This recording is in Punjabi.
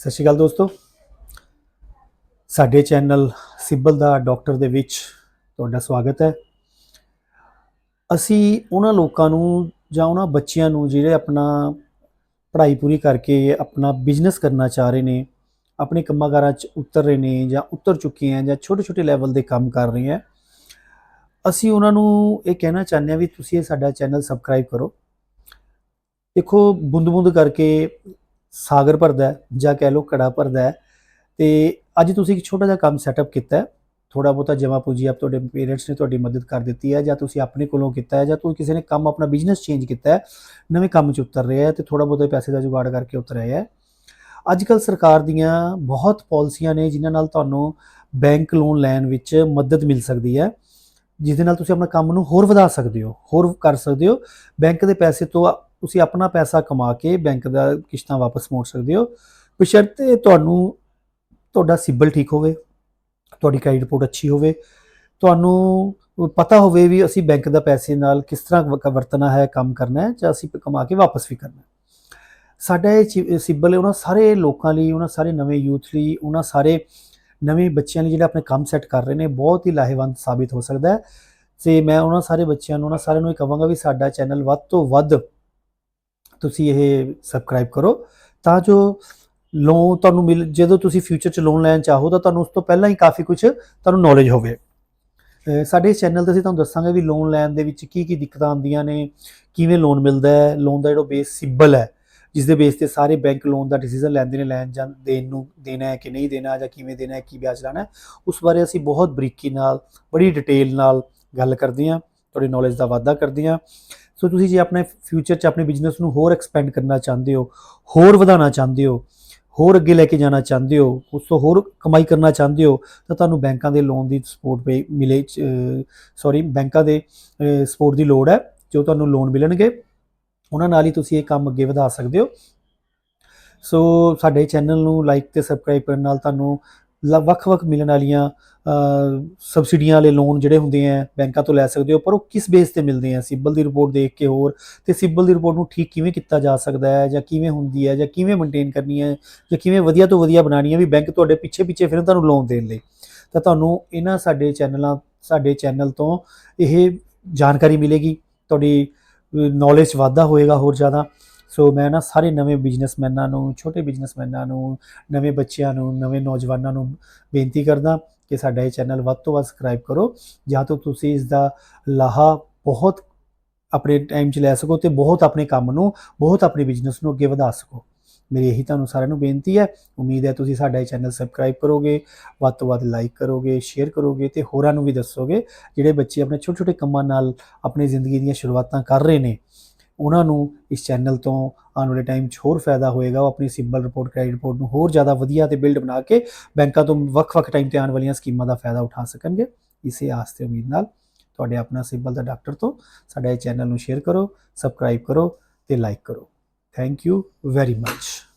ਸਤਿ ਸ਼੍ਰੀ ਅਕਾਲ ਦੋਸਤੋ। ਸਾਡੇ ਚੈਨਲ ਸਿੱਬਲ ਦਾ ਡਾਕਟਰ ਦੇ ਵਿੱਚ ਤੁਹਾਡਾ ਸਵਾਗਤ ਹੈ। ਅਸੀਂ ਉਹਨਾਂ ਲੋਕਾਂ ਨੂੰ ਜਾਂ ਉਹਨਾਂ ਬੱਚਿਆਂ ਨੂੰ ਜਿਹੜੇ ਆਪਣਾ ਪੜ੍ਹਾਈ ਪੂਰੀ ਕਰਕੇ ਆਪਣਾ ਬਿਜ਼ਨਸ ਕਰਨਾ ਚਾਹ ਰਹੇ ਨੇ, ਆਪਣੇ ਕੰਮਾਂਕਾਰਾਂ 'ਚ ਉਤਰ ਰਹੇ ਨੇ ਜਾਂ ਉਤਰ ਚੁੱਕੇ ਹੈ ਜਾਂ ਛੋਟੇ ਛੋਟੇ ਲੈਵਲ ਦੇ ਕੰਮ ਕਰ ਰਹੇ ਹੈ, ਅਸੀਂ ਉਹਨਾਂ ਨੂੰ ਇਹ ਕਹਿਣਾ ਚਾਹੁੰਦੇ ਹਾਂ ਵੀ ਤੁਸੀਂ ਇਹ ਸਾਡਾ ਚੈਨਲ ਸਬਸਕ੍ਰਾਈਬ ਕਰੋ। ਦੇਖੋ ਬੁੰਦ ਬੁੰਦ ਕਰਕੇ ਸਾਗਰ ਭਰਦਾ ਜਾਂ ਕਹਿ ਲਓ ਘੜਾ ਭਰਦਾ ਹੈ। ਤੇ ਅੱਜ ਤੁਸੀਂ ਇੱਕ ਛੋਟਾ ਜਿਹਾ ਕੰਮ ਸੈਟਅਪ ਕੀਤਾ ਹੈ। ਥੋੜਾ ਬਹੁਤਾ ਜਮਾ ਪੂੰਜੀ ਆਪ ਤੁਹਾਡੇ ਪੇਰੈਂਟਸ ਨੇ ਤੁਹਾਡੀ ਮਦਦ ਕਰ ਦਿੱਤੀ ਹੈ ਜਾਂ ਤੁਸੀਂ ਆਪਣੇ ਕੋਲੋਂ ਕੀਤਾ ਹੈ ਜਾਂ ਤੁਸੀਂ ਕਿਸੇ ਨੇ ਕੰਮ ਆਪਣਾ ਬਿਜ਼ਨਸ ਚੇਂਜ ਕੀਤਾ ਹੈ, ਨਵੇਂ ਕੰਮ 'ਚ ਉਤਰ ਰਿਹਾ ਹੈ ਤੇ ਥੋੜਾ ਬਹੁਤਾ ਪੈਸੇ ਦਾ ਜੁਗਾੜ ਕਰਕੇ ਉਤਰ ਰਿਹਾ ਹੈ। ਅੱਜ ਕੱਲ ਸਰਕਾਰ ਦੀਆਂ ਬਹੁਤ ਪਾਲਿਸੀਆਂ ਨੇ ਜਿਨ੍ਹਾਂ ਨਾਲ ਤੁਹਾਨੂੰ ਬੈਂਕ ਲੋਨ ਲੈਣ ਵਿੱਚ ਮਦਦ ਮਿਲ ਸਕਦੀ ਹੈ। ਜਿਸ ਦੇ ਨਾਲ ਤੁਸੀਂ ਆਪਣਾ ਕੰਮ ਨੂੰ ਹੋਰ ਵਧਾ ਸਕਦੇ ਹੋ, ਹੋਰ ਕਰ ਸਕਦੇ ਹੋ। ਬੈਂਕ ਦੇ ਪੈਸੇ ਤੋਂ ਤੁਸੀਂ ਆਪਣਾ ਪੈਸਾ ਕਮਾ ਕੇ ਬੈਂਕ ਦਾ ਕਿਸ਼ਤਾਂ ਵਾਪਸ ਮੋੜ ਸਕਦੇ ਹੋ। ਬਸ਼ਰਤੇ ਤੁਹਾਨੂੰ, ਤੁਹਾਡਾ ਸਿਬਲ ਠੀਕ ਹੋਵੇ, ਤੁਹਾਡੀ ਕ੍ਰੈਡਿਟ ਰਿਪੋਰਟ ਅੱਛੀ ਹੋਵੇ, ਤੁਹਾਨੂੰ ਪਤਾ ਹੋਵੇ ਵੀ ਅਸੀਂ ਬੈਂਕ ਦਾ ਪੈਸੇ ਨਾਲ ਕਿਸ ਤਰ੍ਹਾਂ ਵਰਤਣਾ ਹੈ, ਕੰਮ ਕਰਨਾ ਹੈ ਜਾਂ ਅਸੀਂ ਕਮਾ ਕੇ ਵਾਪਸ ਵੀ ਕਰਨਾ ਸਾਡਾ ਇਹ ਚੀ- ਸਿਬਲ ਉਹਨਾਂ ਸਾਰੇ ਲੋਕਾਂ ਲਈ, ਉਹਨਾਂ ਸਾਰੇ ਨਵੇਂ ਯੂਥ ਲਈ, ਉਹਨਾਂ ਸਾਰੇ ਨਵੇਂ ਬੱਚਿਆਂ ਲਈ ਜਿਹੜਾ ਆਪਣੇ ਕੰਮ ਸੈੱਟ ਕਰ ਰਹੇ ਨੇ, ਬਹੁਤ ਹੀ ਲਾਹੇਵੰਦ ਸਾਬਿਤ ਹੋ ਸਕਦਾ ਹੈ। ਤੇ ਮੈਂ ਉਹਨਾਂ ਸਾਰੇ ਬੱਚਿਆਂ ਨੂੰ, ਉਹਨਾਂ ਸਾਰਿਆਂ ਨੂੰ ਇਹ ਕਹਾਂਗਾ ਵੀ ਸਾਡਾ ਚੈਨਲ ਵੱਧ ਤੋਂ ਵੱਧ ਤੁਸੀਂ ਇਹ ਸਬਸਕ੍ਰਾਈਬ ਕਰੋ ਤਾਂ ਜੋ ਲੋਨ ਤੁਹਾਨੂੰ ਮਿਲ, ਜਦੋਂ ਤੁਸੀਂ ਫਿਊਚਰ 'ਚ ਲੋਨ ਲੈਣ ਚਾਹੋ ਤਾਂ ਤੁਹਾਨੂੰ ਉਸ ਤੋਂ ਪਹਿਲਾਂ ਹੀ ਕਾਫੀ ਕੁਝ ਤੁਹਾਨੂੰ ਨੌਲੇਜ ਹੋਵੇ। ਸਾਡੇ ਇਸ ਚੈਨਲ ਤੇ ਅਸੀਂ ਤੁਹਾਨੂੰ ਦੱਸਾਂਗੇ ਵੀ ਲੋਨ ਲੈਣ ਦੇ ਵਿੱਚ ਕੀ ਕੀ ਦਿੱਕਤਾਂ ਆਉਂਦੀਆਂ ਨੇ, ਕਿਵੇਂ ਲੋਨ ਮਿਲਦਾ ਹੈ ਲੋਨ ਦਾ ਜਿਹੜਾ ਬੇਸ ਸਿੰਬਲ ਹੈ, ਜਿਸ ਦੇ ਬੇਸ ਤੇ ਸਾਰੇ ਬੈਂਕ ਲੋਨ ਦਾ ਡਿਸੀਜਨ ਲੈਂਦੇ ਨੇ, ਲੈਣ ਜਾਂ ਦੇਣ ਨੂੰ ਦੇਣਾ ਹੈ ਕਿ ਨਹੀਂ ਦੇਣਾ ਜਾਂ ਕਿਵੇਂ ਦੇਣਾ ਹੈ, ਕੀ ਵਿਆਜ ਲਾਣਾ ਹੈ, ਉਸ ਬਾਰੇ ਅਸੀਂ ਬਹੁਤ ਬਰੀਕੀ ਨਾਲ, ਬੜੀ ਡਿਟੇਲ ਨਾਲ ਗੱਲ ਕਰਦੇ ਹਾਂ, ਤੁਹਾਡੀ ਨੌਲੇਜ ਦਾ ਵਾਧਾ ਕਰਦੇ ਹਾਂ। ਸੋ ਤੁਸੀਂ ਜੇ ਆਪਣੇ ਫਿਊਚਰ 'ਚ ਆਪਣੇ ਬਿਜ਼ਨਸ ਨੂੰ ਹੋਰ ਐਕਸਪੈਂਡ ਕਰਨਾ ਚਾਹੁੰਦੇ ਹੋ, ਹੋਰ ਵਧਾਉਣਾ ਚਾਹੁੰਦੇ ਹੋ, ਹੋਰ ਅੱਗੇ ਲੈ ਕੇ ਜਾਣਾ ਚਾਹੁੰਦੇ ਹੋ, ਉਸ ਤੋਂ ਹੋਰ ਕਮਾਈ ਕਰਨਾ ਚਾਹੁੰਦੇ ਹੋ, ਤਾਂ ਤੁਹਾਨੂੰ ਬੈਂਕਾਂ ਦੇ ਲੋਨ ਦੀ ਸਪੋਰਟ ਪੇ ਮਿਲੇ ਸੌਰੀ ਬੈਂਕਾਂ ਦੇ ਸਪੋਰਟ ਦੀ ਲੋੜ ਹੈ, ਜੋ ਤੁਹਾਨੂੰ ਲੋਨ ਮਿਲਣਗੇ। ਉਹਨਾਂ ਨਾਲ ਹੀ ਤੁਸੀਂ ਇਹ ਕੰਮ ਅੱਗੇ ਵਧਾ ਸਕਦੇ ਹੋ। ਸੋ ਸਾਡੇ ਚੈਨਲ ਨੂੰ ਲਾਈਕ ਤੇ ਸਬਸਕ੍ਰਾਈਬ ਕਰਨ ਨਾਲ ਤੁਹਾਨੂੰ ਵੱਖ-ਵੱਖ ਮਿਲਣ ਵਾਲੀਆਂ ਸਬਸਿਡੀਆਂ ਵਾਲੇ ਲੋਨ ਜਿਹੜੇ ਹੁੰਦੇ ਆ, ਬੈਂਕਾਂ ਤੋਂ ਲੈ ਸਕਦੇ ਹੋ, ਪਰ ਉਹ ਕਿਸ ਬੇਸ ਤੇ ਮਿਲਦੇ ਆ? ਸਿਬਲ ਦੀ ਰਿਪੋਰਟ ਦੇਖ ਕੇ ਹੋਰ, ਤੇ ਸਿਬਲ ਦੀ ਰਿਪੋਰਟ ਨੂੰ ਠੀਕ ਕਿਵੇਂ ਕੀਤਾ ਜਾ ਸਕਦਾ ਹੈ, ਜਾਂ ਕਿਵੇਂ ਹੁੰਦੀ ਹੈ, ਜਾਂ ਕਿਵੇਂ ਮੇਨਟੇਨ ਕਰਨੀ ਹੈ, ਜਾਂ ਕਿਵੇਂ ਵਧੀਆ ਤੋਂ ਵਧੀਆ ਬਣਾਉਣੀ ਹੈ ਵੀ ਬੈਂਕ ਤੁਹਾਡੇ ਪਿੱਛੇ ਪਿੱਛੇ ਫਿਰ ਤੁਹਾਨੂੰ ਲੋਨ ਦੇਣ ਲਈ? ਤਾਂ ਤੁਹਾਨੂੰ ਇਹਨਾਂ ਸਾਡੇ ਚੈਨਲਾਂ, ਸਾਡੇ ਚੈਨਲ ਤੋਂ ਇਹ ਜਾਣਕਾਰੀ ਮਿਲੇਗੀ, ਤੁਹਾਡੀ ਨੌਲੇਜ ਵਾਧਾ ਹੋਏਗਾ ਹੋਰ ਜ਼ਿਆਦਾ। ਸੋ ਮੈਂ ਨਾ ਸਾਰੇ ਨਵੇਂ ਬਿਜ਼ਨਸਮੈਨਾਂ ਨੂੰ, ਛੋਟੇ ਬਿਜ਼ਨਸਮੈਨਾਂ ਨੂੰ, ਨਵੇਂ ਬੱਚਿਆਂ ਨੂੰ, ਨਵੇਂ ਨੌਜਵਾਨਾਂ ਨੂੰ ਬੇਨਤੀ ਕਰਦਾ ਕਿ ਸਾਡਾ ਇਹ ਚੈਨਲ ਵੱਧ ਤੋਂ ਵੱਧ ਸਬਸਕ੍ਰਾਈਬ ਕਰੋ, ਜਾਂ ਤਾਂ ਤੁਸੀਂ ਇਸ ਦਾ ਲਾਹਾ ਬਹੁਤ ਆਪਣੇ ਟਾਈਮ 'ਚ ਲੈ ਸਕੋ ਤੇ ਬਹੁਤ ਆਪਣੇ ਕੰਮ ਨੂੰ, ਬਹੁਤ ਆਪਣੇ ਬਿਜ਼ਨਸ ਨੂੰ ਅੱਗੇ ਵਧਾ ਸਕੋ। ਮੇਰੀ ਇਹੀ ਤੁਹਾਨੂੰ ਸਾਰਿਆਂ ਨੂੰ ਬੇਨਤੀ ਹੈ। ਉਮੀਦ ਹੈ ਤੁਸੀਂ ਸਾਡਾ ਇਹ ਚੈਨਲ ਸਬਸਕ੍ਰਾਈਬ ਕਰੋਗੇ, ਵੱਧ ਤੋਂ ਵੱਧ ਲਾਈਕ ਕਰੋਗੇ ਸ਼ੇਅਰ ਕਰੋਗੇ ਤੇ ਹੋਰਾਂ ਨੂੰ ਵੀ ਦੱਸੋਗੇ ਜਿਹੜੇ ਬੱਚੇ ਆਪਣੇ ਛੋਟੇ ਛੋਟੇ ਕੰਮਾਂ ਨਾਲ ਆਪਣੀ ਜ਼ਿੰਦਗੀ ਦੀਆਂ ਸ਼ੁਰੂਆਤਾਂ ਕਰ ਰਹੇ ਨੇ। ਉਹਨਾਂ ਨੂੰ ਇਸ ਚੈਨਲ ਤੋਂ ਆਉਣ ਵਾਲੇ ਟਾਈਮ 'ਚ ਹੋਰ ਫਾਇਦਾ ਹੋਏਗਾ। ਉਹ ਆਪਣੀ ਸਿਬਲ ਰਿਪੋਰਟ ਕ੍ਰੈਡਿਟ ਰਿਪੋਰਟ ਨੂੰ ਹੋਰ ਜ਼ਿਆਦਾ ਵਧੀਆ ਤੇ ਬਿਲਡ ਬਣਾ ਕੇ ਬੈਂਕਾਂ ਤੋਂ ਵੱਖ-ਵੱਖ ਟਾਈਮ ਤੇ ਆਉਣ ਵਾਲੀਆਂ ਸਕੀਮਾਂ ਦਾ ਫਾਇਦਾ ਉਠਾ ਸਕਣਗੇ। ਇਸੇ ਆਸ ਤੇ ਉਮੀਦ ਨਾਲ ਤੁਹਾਡੇ ਆਪਣਾ ਸਿਬਲ ਦਾ ਡਾਕਟਰ ਤੋਂ ਸਾਡਾ ਇਹ ਚੈਨਲ ਨੂੰ ਸ਼ੇਅਰ ਕਰੋ ਸਬਸਕ੍ਰਾਈਬ ਕਰੋ ਤੇ ਲਾਈਕ ਕਰੋ। Thank you very much